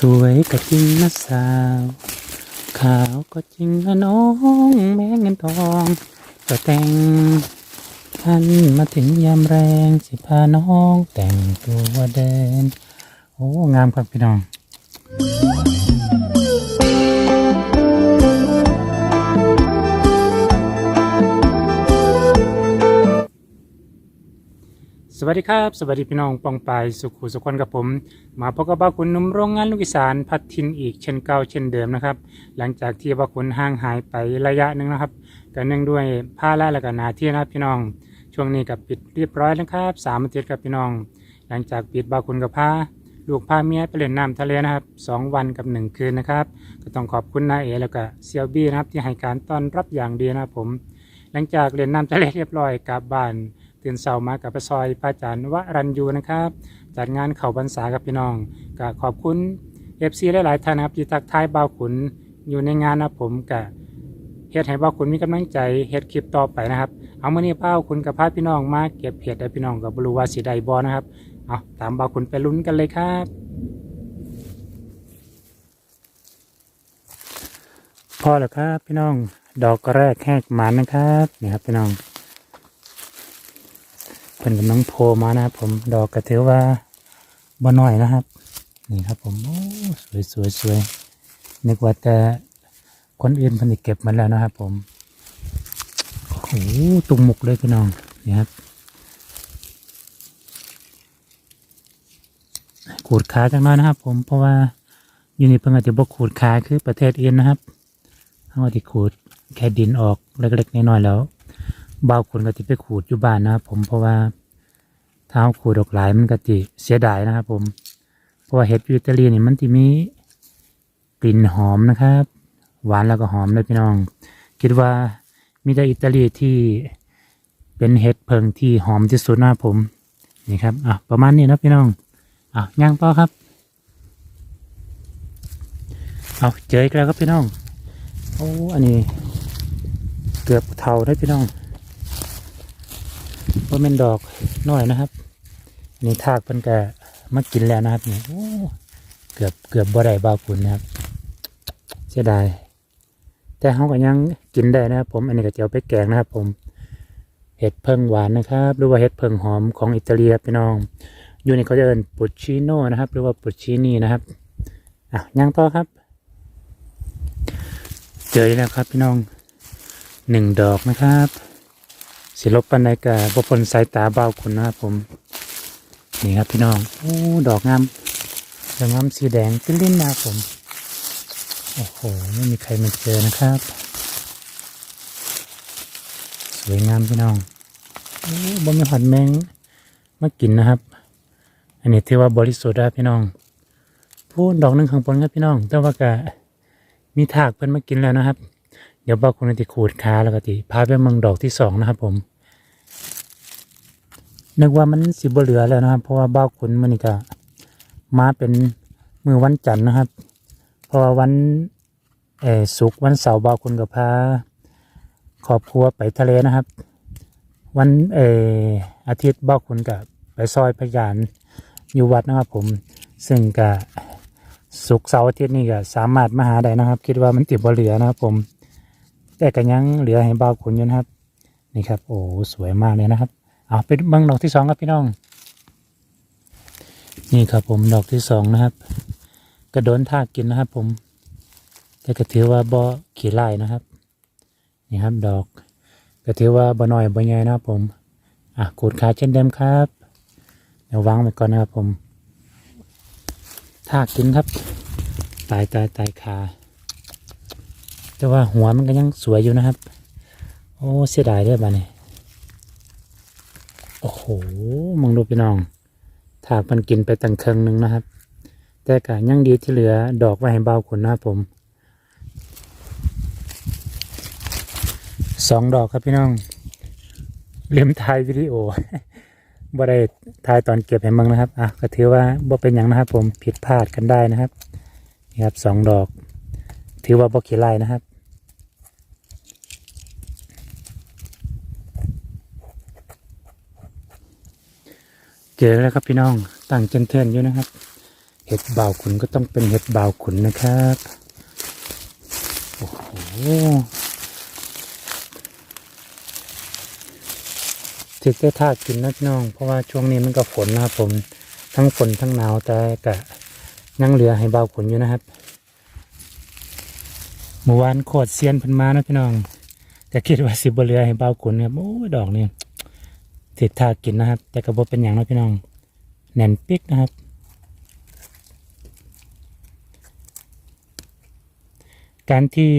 สวยก็จริงนะสาว ขาวก็จริงนะน้อง แม้เงินทองก็แต่งท่านมาถึงยามแรงสิพาน้องแต่งตัวเดิน โอ้ งามครับพี่น้อง สวัสดีครับ สวัสดีพี่น้องปองปายสุขุสุขคนกับผม มาพบกับบ้าคุณหนุ่มโรงงานลูกอีสานพัดทินอีกเช่นเก่าเช่นเดิมนะครับ หลังจากที่บ้าคุณห่างหายไประยะหนึ่งนะครับกันเนื่องด้วยผ้าละและก็หนาที่นะครับพี่น้อง ช่วงนี้กับปิดเรียบร้อยแล้วครับสามอาทิตย์ครับพี่น้อง หลังจากปิดบ้าคุณกับผ้าลูกพาเมียไปเล่นน้ำทะเลนะครับสองวันกับหนึ่งคืนนะครับ ก็ต้องขอบคุณนาเอแล้วก็เซียวบี้นะครับที่ให้การต้อนรับอย่างดีนะครับผม หลังจากเล่นน้ำทะเลเรียบร้อยกลับบ้าน ตื่นเช้ามากับพระซอยพระอาจารย์วรัญยูนะครับ จัดงานเข่าพรรษากับพี่น้องก็ขอบคุณเอฟซีหลายๆท่านนะครับที่ทักทายบ่าวขุนอยู่ในงานนะผมกับเฮ็ดให้บ่าวขุนมีกำลังใจเฮ็ดคลิปต่อไปนะครับ เอามื่อนี้บ่าวขุนกับพาพี่น้องมาเก็บเห็ดให้พี่น้องกับบรูว่าสีใดบอนะครับเอาตามบ่าวขุนไปลุ้นกันเลยครับพอแล้วครับพี่น้องดอกแรกแหกหมานนะครับนี่ครับพี่น้อง เป็นกำลังโผล่มานะครับผมดอกกระเถือว่าบ่น้อยนะครับ นี่ครับผมโอ้สวยสวยสวยนึกว่าแต่คนอื่นเพันธุ์เก็บมาแล้วนะครับ ผมโอ้โหตุ่มหมุกเลยพี่น้องนี่ครับขูดขาจังน้อยนะครับ ผมเพราะว่าอยู่นี่เพิ่งอาจจะบกขูดขาคือประเทศอื่นนะครับเขาอาจจะขูดแค่ดินออกเล็กๆน้อยๆแล้ว บาคนก็ติไปขูดอยู่บ้านนะครับผมเพราะว่าเท้าขูดออกหลายมันก็ติเสียดายนะครับผม เพราะว่าเห็ดวิตาลีนี่มันจะมีกลิ่นหอมนะครับ หวานแล้วก็หอมเลยพี่น้อง คิดว่ามีแต่อิตาลีที่เป็นเห็ดเพิงที่หอมที่สุดนะผมนี่ครับอะประมาณนี้นะพี่น้องอะย่างต่อครับเอาเจออีกแล้วครับพี่น้องโอ้อันนี้เกือบเท่าได้พี่น้อง ว่าเป็นดอกน้อยนะครับ นี่ทากเพิ่นก็มากินแล้วนะครับนี่โอ้เกือบเกือบบ่ได้บาปุ่นนะครับเสียดายแต่เขาก็ยังกินได้นะครับ ผมอันนี้ก็จะเอาไปแกงนะครับ ผมเห็ดเพิงหวานนะครับ หรือว่าเห็ดเพิงหอมของอิตาเลียพี่น้อง อยู่ในเขาจะเอินปุชชิโน่นะครับ หรือว่าปุชชินี่นะครับอะย่างต่อครับ เจอแล้วครับพี่น้องหนึ่งดอกนะครับ ศิลปปันไดกะบพลสายตาเบาคุณนะครับผม นี่ครับพี่น้องโอ้ดอกงามดอกงามสีแดงขึ้นลิ้นนะครับผม โอ้โห ไม่มีใครมาเจอนะครับ สวยงามพี่น้องโอ้บ่มีหอดแมงมากินนะครับ อันนี้ถือว่าบริสุทธิ์นะครับพี่น้อง พูดดอกหนึ่งข้างบนครับพี่น้อง แต่ว่ากะมีถากเพิ่นมากินแล้วนะครับ เดี๋ยวบอกคนที่ขูดขาแล้วก็ติพาไปเมืองดอกที่สองนะครับผม นึกว่ามันสิบเหลือแล้วนะครับ เพราะว่าบ้าขุนมันนี่ก็มาเป็นมือวันจันทร์นะครับ เพราะว่าวันเออศุกร์วันเสาร์บ้าขุนกับพาครอบครัวไปทะเลนะครับ วันเอออาทิตย์บ้าขุนกับไปซอยพยานอยู่วัดนะครับ ผมซึ่งก็ศุกร์เสาร์อาทิตย์นี่ก็สามารถมาหาได้นะครับ คิดว่ามันติดบ่เหลือนะครับ ผม แต่ก็ยังเหลือให้เบาขุนอยู่นะครับ นี่ครับ โอ้สวยมากเลยนะครับ เอาไปเบิ่งดอกที่สองครับพี่น้อง นี่ครับผมดอกที่สองนะครับ กระโดนทากกินนะครับ ผม แต่ก็ถือว่าบ่ขี้ไล่นะครับ นี่ครับดอกก็ถือว่าบ่น้อยบ่ใหญ่นะครับผม อะขูดขาเช่นเดิมครับเดี๋ยววางไว้ก่อนนะครับผมทากกินครับ ตายตายตายขาแต่ว่าหัวมันก็ยังสวยอยู่นะครับ โอ้เสียดายด้อบ้านี่ โอ้โหมองดูพี่น้อง ถากมันกินไปตั้งเครึ่งหนึ่งนะครับ แต่ก็ยังดีที่เหลือดอกไว้ให้เบาขนนะครับผมสองดอกครับพี่น้องเลียมถ่ายวิดีโอบ่ได้ถ่ายตอนเก็บให้มึงนะครับ อะก็ถือว่าบ่เป็นอย่างนะครับ ผมผิดพลาดกันได้นะครับนี่ครับสองดอก ถือว่าบ่ขี้ไล่นะครับ เจอแล้วครับพี่น้องต่างเจนเทนอยู่นะครับ เห็ดบ่าวขุนก็ต้องเป็นเห็ดบ่าวขุนนะครับโอ้โหถึกได้ทากินนะพี่น้อง เพราะว่าช่วงนี้มันก็ฝนนะครับผมทั้งฝนทั้งหนาวแต่ก็นั่งเรือให้บ่าวขุนอยู่นะครับเมื่อวานโคตรเซียนพิ่นมานะพี่น้องก็คิดว่าสิบเรือให้บ่าวขุนครับโอ้ดอกนี่ถึ กท่ากินนะครับ แต่ก็บ่เป็นอย่างนะพี่น้องแน่นปิกนะครับ การที่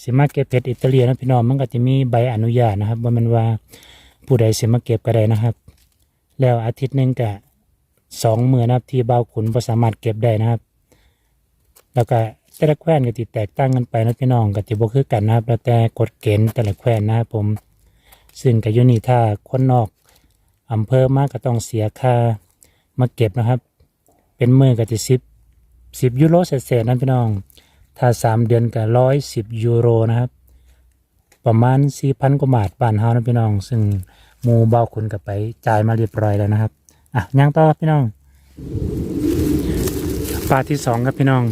สิมาเก็บเพชรอิตาเลียนะพี่น้องมันก็จะมีใบอนุญาตนะครับว่ามันว่าผู้ใดสิมาเก็บก็ได้นะครับ แล้วอาทิตย์หนึ่งก็สองมือนะครับที่เบาขุนบ่สามารถเก็บได้นะครับ แล้วก็แต่ละแคว้นก็ติแตกต่างกันไปนะพี่น้องก็ติบ่คือกันนะครับ แล้วแต่กฎเกณฑ์แต่ละแคว้นนะครับผม ซึ่งก็อยู่นี่ถ้าคนนอก อำเภอมากก็ต้องเสียค่ามาเก็บนะครับ เป็นมือก็จะสิบสิบยูโรเศษๆนะพี่น้อง ถ้าสามเดือนก็ร้อยสิบยูโรนะครับ ประมาณสี่พันกว่าบาทบ้านเฮานะพี่น้อง ซึ่งหมูเบาคุณกับไปจ่ายมาเรียบร้อยแล้วนะครับอะย่างต่อพี่น้องปลาที่สองครับพี่น้อง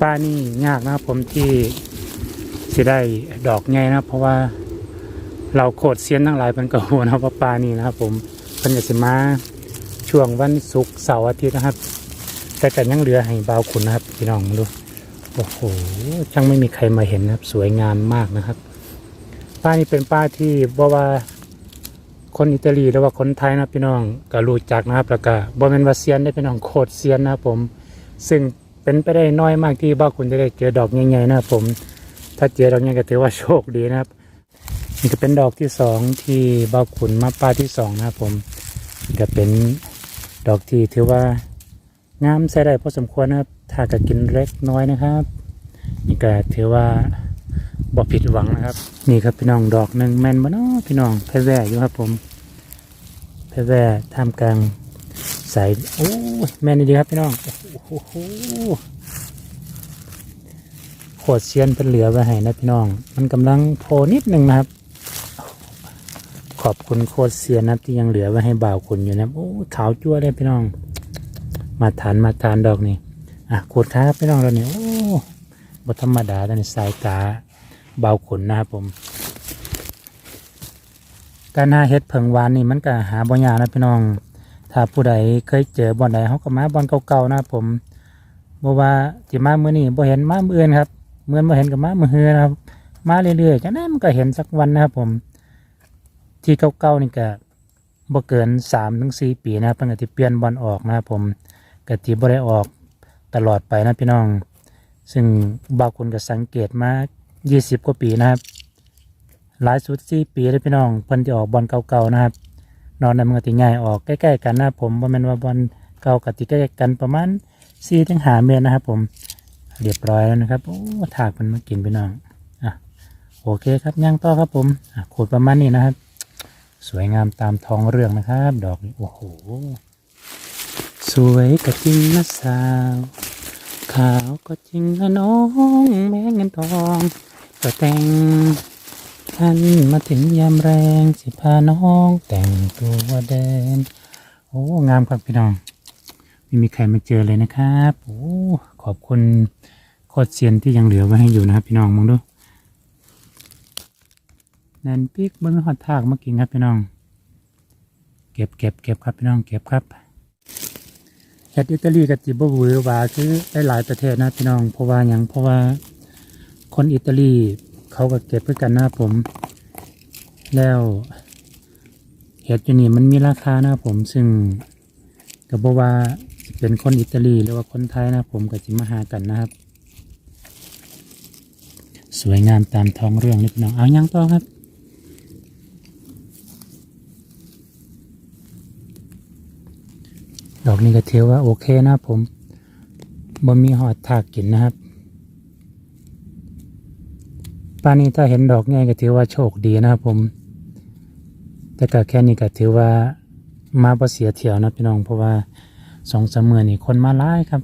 ปลานี่ยากนะครับผมที่สิได้ดอกใหญ่นะเพราะว่า เราโคตรเซียนทั้งหลายเป็นกระโหนะครับว่าปลานี่นะครับ ผมเพิ่นจะสิมาช่วงวันศุกร์เสาร์อาทิตย์นะครับ แต่กันยังเหลือให้เบาคุณนะครับพี่น้องดูโอ้โหช่างไม่มีใครมาเห็นนะครับ สวยงามมากนะครับ ป้านี่เป็นป้าที่บอกว่าคนอิตาลีหรือว่าคนไทยนะพี่น้องก็รู้จักนะครับแล้วก็บอมเมนวาเซียนได้พี่น้องโคตรเซียนนะครับผม ซึ่งเป็นไปได้น้อยมากที่บ้าคุณจะได้เจอดอกใหญ่ๆนะครับผม ถ้าเจอดอกใหญ่ก็ถือว่าโชคดีนะครับ นี่ก็เป็นดอกที่สองที่บ้าขุนมาป้าที่สองนะครับผมก็เป็นดอกที่ถือว่างามใส่ได้พอสมควรนะครับถ้าก็กินเล็กน้อยนะครับนี่ก็ถือว่าบ่ผิดหวังนะครับ นี่ครับพี่น้องดอกหนึ่งแม่นบ่เนาะพี่น้องแพร่แว่อยู่ครับผมแพร่แว่ท่ามกลางสายโอ้แม่นดีครับพี่น้องโอ้โหโคตรเซียนเป็นเหลือไว้ให้นะพี่น้อง มันกำลังโผล่นิดหนึ่งนะครับ ขอบคุณโคตรเซียนะที่ยังเหลือไว้ให้บ่าวคุณอยู่นะครับโอ้ขาวจั่วเลยพี่น้อง มาทานมาทานดอกนี่อะขูดครับพี่น้องเราเนี่ยโอ้บธรรมดาแต่ในสายตาเบาขนนะครับผม การหาเห็ดเผิงวานนี่มันก็หาบ่ยากนะพี่น้อง ถ้าผู้ใดเคยเจอบ่อนใดเขาก็มาบ่อนเก่าๆนะครับผมบ่ว่าจิมามื้อนี้บ่เห็นมามื้ออื่นครับเมื่อบ่เห็นก็มามื้อฮือนะครับ มาเรื่อยๆจังได๋มันก็เห็นสักวันนะครับผม ที่เก่าๆนี่ก็บ่เกิน3-4ปีนะครับเพิ่นก็สิเปลี่ยนบอนออกนะครับผมกติบ่ได้ออกตลอดไปนะพี่น้อง ซึ่งบางคนก็สังเกตมา20กว่าปีนะครับ หลายสุด4ปีแล้วพี่น้องเพิ่นจะออกบอลเก่าๆนะครับ นอนนั้นมันก็ติง่ายออกใกล้ๆกันนะผมว่าแม่นว่าบอลเก่ากับติใกล้กันประมาณ4ถึง5เมตรนะครับ ผมเรียบร้อยแล้วนะครับโอ้ถากมันมากินพี่น้องอะโอเคครับย่างต่อครับผมอะขูดประมาณนี้นะครับ สวยงามตามท้องเรื่องนะครับ ดอกนี้โอ้โห สวยก็จริงนะสาว ขาวก็จริงนะน้องแม่เงินทอง ก็แต่งท่านมาถึงยามแรงสิพาน้องแต่งตัวเดินโอ้งามครับพี่น้อง ไม่มีใครมาเจอเลยนะครับ โอ้ขอบคุณโคตรเซียนที่ยังเหลือไว้ให้อยู่นะครับพี่น้องมองดู นั่นปีกเบิ้งหอดทากมากินครับพี่น้อง เก็บเก็บเก็บครับพี่น้องเก็บครับเฮ็ดอิตาลีกับจิบหวือวาคือได้หลายประเทศนะพี่น้องเพราะว่าอย่างเพราะว่าคนอิตาลีเขาก็เก็บเพื่อกันนะผม แล้วเห็ดอยู่นี่มันมีราคานะผมซึ่งก็บอกว่าเป็นคนอิตาลีหรือว่าคนไทยนะผมก็จิมาหากันนะครับ สวยงามตามท้องเรื่องเลยพี่น้องเอายังต่อครับ ดอกนี้ก็ถือว่าโอเคนะครับผมบ่มีหอดถากกินนะครับป้านี้ถ้าเห็นดอกง่ายก็ถือว่าโชคดีนะครับผม แต่ก็แค่นี้ก็ถือว่ามาบ่เสียเที่ยวนะพี่น้องเพราะว่าสองสามมือนี่คนมาหลายครับ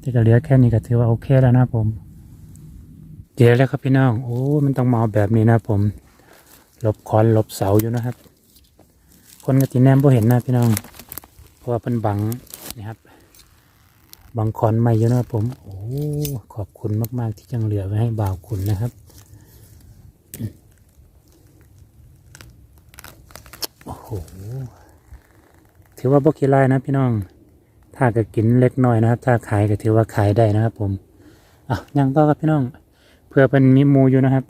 แต่ก็เหลือแค่นี้ก็ถือว่าโอเคแล้วนะครับผมเจอแล้วครับพี่น้องโอ้มันต้องมาแบบนี้นะครับผมหลบคอนหลบเสาอยู่นะครับ คนก็ติแนมบ่เห็นนะพี่น้อง เพราะว่าเป็นบังนี่ครับบางคอนไม่เยอะนะครับผม โอ้ขอบคุณมาก ๆ ที่ยังเหลือไว้ให้บ่าวคุณนะครับ โอ้โห ถือว่าบกิไลายนะพี่น้อง ถ้าก็กินเล็กน้อยนะครับ ถ้าขายก็ถือว่าขายได้นะครับผมอะยังต่อครับพี่น้อง เพื่อเป็นมีมูอยู่นะครับ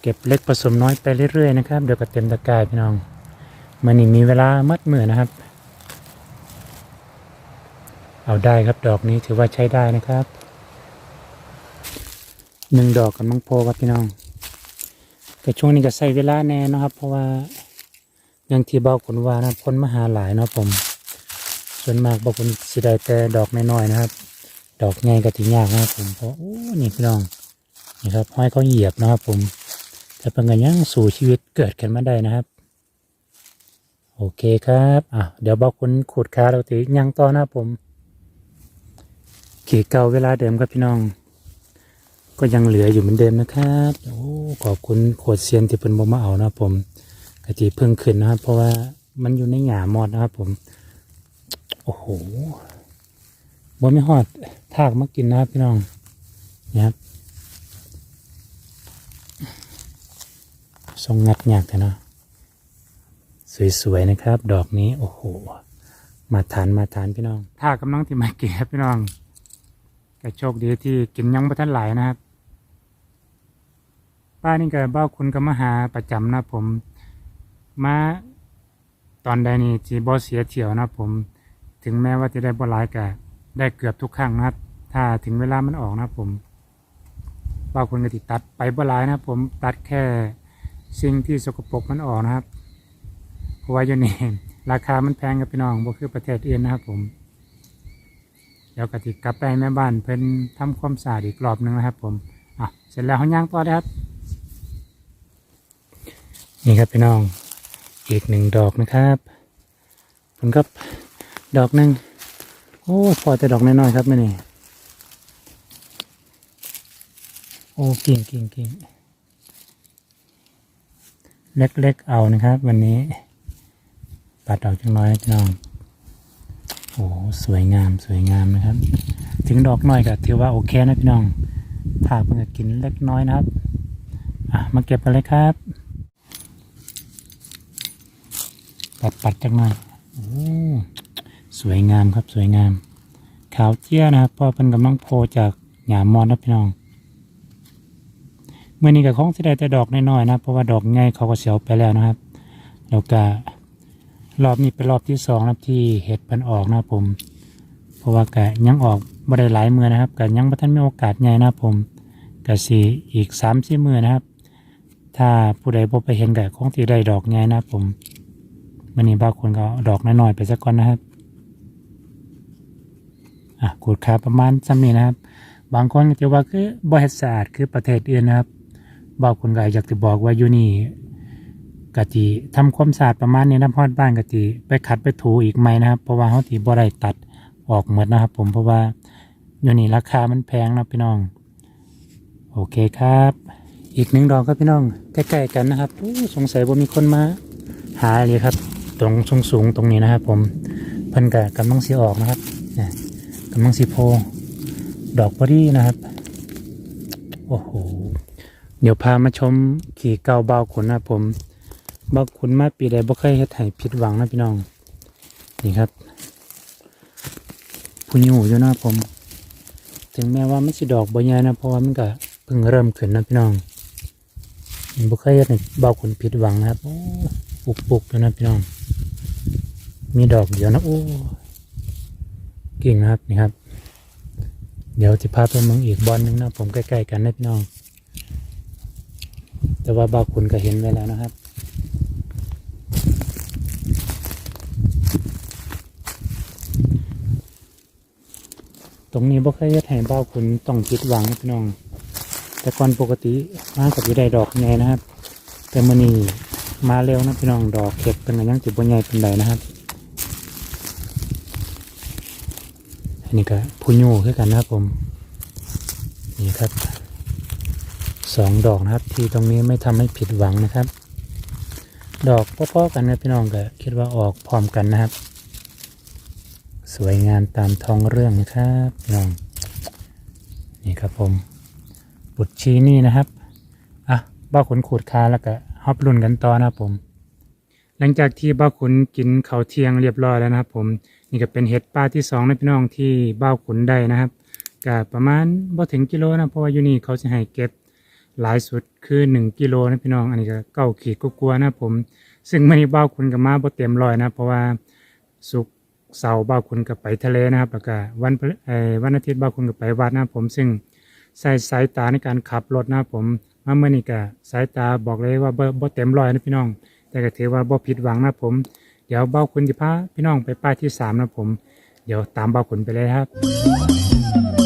เก็บเล็กผสมน้อยไปเรื่อยๆนะครับ เดี๋ยวก็เต็มตะกายพี่น้อง มันนี่มีเวลามัดมือนะครับ เอาได้ครับดอกนี้ถือว่าใช้ได้นะครับหนึ่งดอกกับมังโพครับพี่น้อง แต่ช่วงนี้จะใส่เวลาแน่นะครับ เพราะว่าอย่างที่บอกคนว่านะพ้นมาหาหลายเนาะผม ส่วนมากบอกคนสิได้แต่ดอกน้อยๆนะครับ ดอกใหญ่ก็ถึงยากนะครับผมเพราะโอ้นี่พี่น้องนี่ครับห้อยเขาเหยียบนะครับผมแต่เป็นไงยังสู่ชีวิตเกิดกันมาได้นะครับ โอเคครับอะเดี๋ยวบอกคนขูดขาเราตียังต่อนะครับผมขี่เก่าเวลาเดิมครับพี่น้อง ก็ยังเหลืออยู่เหมือนเดิมนะครับโอ้ขอบคุณโขดเซียนที่เป็นบ่มาเอานะครับผมกะทิเพิ่งขึ้นนะครับ เพราะว่ามันอยู่ในหงามอดนะครับผม โอ้โหบ่ไม่หอดทากมากินนะครับพี่น้องนี่ครับทรงงัดหยากแต่นะ สวยๆนะครับ ดอกนี้โอ้โห มาทานมาทานพี่น้อง ถ้ากำลังที่มาเกินครับพี่น้องก็โชคดีที่กินยังไม่ทันหลายนะครับ ป้านี่ก็บ้าคุณก็มาหาประจำนะผม มาตอนใดนี่จีบอเสียเที่ยวนะผม ถึงแม้ว่าจะได้บ่หลายก็ได้เกือบทุกครั้งนะครับ ถ้าถึงเวลามันออกนะผมบ้าคุณก็ติดตัดไปบ่หลายนะผมตัดแค่สิ่งที่สกปรกมันออกนะครับ วาอยู่นี่ราคามันแพงกับพี่น้องบ่คือประเทศอื่นนะครับผม เดี๋ยวกติกลับไปแม่บ้านเพิ่นทำความสะอาดอีกรอบหนึงนะครับ ผมอะเสร็จแล้วเขาย่างต่อได้ครับ นี่ครับพี่น้องอีกหนึ่งดอกนะครับผมก็ดอกหนึ่งโอ้พอแต่ดอกน้อยๆครับแม่นี่โอ้กิ่งกิ่งกิ่งเล็กๆเอานะครับ วันนี้ ปัดออกจังน้อยนะพี่น้องโอ้สวยงามสวยงามนะครับ ถึงดอกน้อยก็ถือว่าโอเคนะพี่น้องถ้าเพิ่งกินเล็กน้อยนะครับอะมาเก็บกันเลยครับปัดปัดจังหน่อยโอ้สวยงามครับสวยงาม ขาวเจี้ยนะครับเพอเป็นกำลังโพจากหยามมอนนะพี่น้องเมื่อนี้กับของที่ได้แต่ดอกน้อยๆนะเพราะว่าดอกง่ายเขาก็เสียวไปแล้วนะครับแล้วก็ รอบนี้เป็นรอบที่สองนะที่เห็ดมันออกนะผม เพราะว่ากะยังออกบ่ได้หลายมือนะครับกะยังบ่ทันมีโอกาสใหญ่นะผมกะสีอีกสามสี่มือนะครับ ถ้าผู้ใดบ่ไปเห็นกะคงที่ได้ดอกใหญ่นะผมวันนี้บางคนก็ดอกน้อยๆไปสักก่อนนะครับอะขูดขาประมาณซ้ำนี้นะครับ บางคนก็จะว่าคือบ่เฮ็ดสะอาดคือประเทศอื่นนะครับบางคนก็อยากจะบอกว่าอยู่นี่ กะจิทำความสะอาดประมาณนี้นะพอดบ้านกะจิไปขัดไปถูอีกไหมนะครับ เพราะว่าเขาที่บ่ได้ตัดออกหมดนะครับ ผมเพราะว่าอยู่นี่ราคามันแพงนะพี่น้อง โอเคครับ อีกหนึ่งดอกครับพี่น้องใกล้ๆกันนะครับสงสัยว่ามีคนมาหาเลยครับ ตรงสูงสูงตรงนี้นะครับ ผมเพิ่นกะกำลังสีออกนะครับกำลังสีโพ ดอกพอดีนะครับ โอ้โหเดี๋ยวพามาชมขี่เกาเบาขนนะครับผม บาขนมาปีใดบ่เคยเฮ็ดให้ผิดหวังนะพี่น้อง นี่ครับ ผู้ยูอยู่นะผม ถึงแม้ว่าไมันสิดอกบ่ใหญ่นะเพราะว่ามันก็เพิ่งเริ่มขึ้นนะพี่น้องบ่เคยเฮ็ดให้เบาคนผิดหวังนะครับโอ้ปุกปุกๆอยู่นะพี่น้อง มีดอกเดียวนะโอ้กิ่งนะครับนี่ครับ เดี๋ยวจะพาไปเมืองอีกบอลหนึงนะผมใกล้ๆกันนะพี่น้อง แต่ว่าเบาคนก็เห็นไว้แล้วนะครับ รงนี้บ่เคยเฮ็ดให้เบ้าคุณต้องผิดหวังพี่น้อง แต่ก่อนปกติมากับอยู่ได้ดอกใหญ่นะครับ แต่มื้อนี้มาเร็วนะพี่น้องดอกเข็ดเป็นก็ยังสิบ่ใหญ่เป็นใดนะครับอันนี้ก็ผู้ยูคือกันนะครับผมนี่ครับสองดอกนะครับ ที่ตรงนี้ไม่ทำให้ผิดหวังนะครับ ดอกพ่อๆกันนะพี่น้องก็คิดว่าออกพร้อมกันนะครับ สวยงามตามท้องเรื่องนะครับน้องนี่ครับผมบุตรชีนี่นะครับอะบ้าขุนขูดคาแล้วก็ฮอปรุ่นกันต่อนะครับผม หลังจากที่บ้าขุนกินเขาเทียงเรียบร้อยแล้วนะครับผมนี่ก็เป็นเห็ดป้าที่สองนะพี่น้องที่บ้าขุนได้นะครับก็ประมาณบ่ถึงกิโลนะเพราะว่าอยู่นี่เขาจะให้เก็บหลายสุดคือหนึ่งกิโลนะพี่น้องอันนี้ก็เก้าขีดก็กลัวนะครับผม ซึ่งมื่อนี้บ้าขุนกับมาบ่เต็มร้อยนะเพราะว่าสุก เสาร์บ้าคุณกับไปทะเลนะครับแล้วก็วันวันอาทิตย์บ้าคุณกับไปวัดนะผมซึ่งใส่สายตาในการขับรถนะผมมาเมื่อนี่ก็สายตาบอกเลยว่าบ่บ่เต็มร้อยนะพี่น้อง แต่ก็ถือว่าบ่ผิดหวังนะผม เดี๋ยวเบ้าคุณจะพาพี่น้องไปป้ายที่สามนะผม เดี๋ยวตามเบ้าคุณไปเลยครับ